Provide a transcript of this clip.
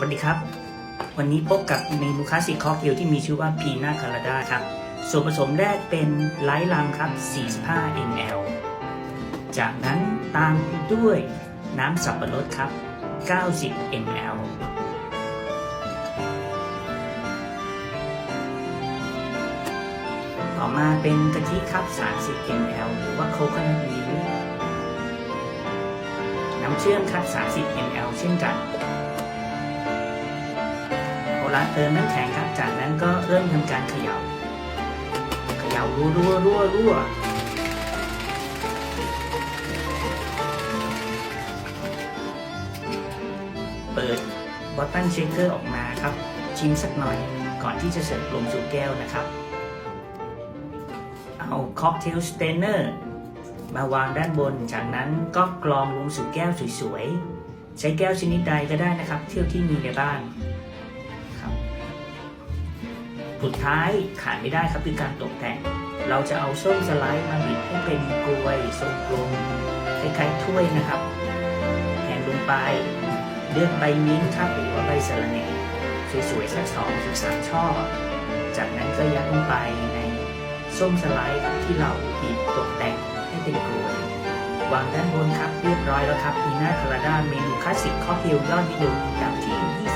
วัสดีครับ วันนี้พบกับเมนูคลาสสิกค็อกเทลที่มีชื่อว่าพีนาคาราดาครับ ส่วนผสมแรกเป็นไลท์ลังครับ 45 ml จากนั้นตามด้วยน้ำสับปะรดครับ 90 ml ต่อมาเป็นกะทิครับ 30 ml หรือว่าโคค o นัทมิลน้ำเชื่อมครับ 30 ml เช่นกัน โบราณเติมน้ำแข็งครับ จากนั้นก็เริ่มทำการเขย่าเขย่ารัวรัวรัวรัวเปิดบอตตันเชคเกอร์ออกมาครับ ชิมสักหน่อยก่อนที่จะเสิร์ฟลงสู่แก้วนะครับ เอาค็อกเทลสเตนเนอร์มาวางด้านบน จากนั้นก็กรองลงสู่แก้วสวยๆ ใช้แก้วชนิดใดก็ได้นะครับ เที่ยวที่มีในบ้าน สุดท้ายขาดไม่ได้ครับคือการตกแต่ง เราจะเอาส้มสไลด์มาบิดให้เป็นกลวยทรงกลมคล้ายๆถ้วยนะครับแทนลงไป เลือกใบมิ้นท์ครับหรือว่าใบสะระแหน่สวยๆสักสองถึงสามช่อ จากนั้นก็ยัดลงไปในส้มสไลด์ครับที่เราบิดตกแต่งให้เป็นกลวยวางด้านบนครับเรียบร้อยแล้วครับพีน่าคาราดาเมนูคลาสสิกค็อกเทลยอดนิยมอันดับที่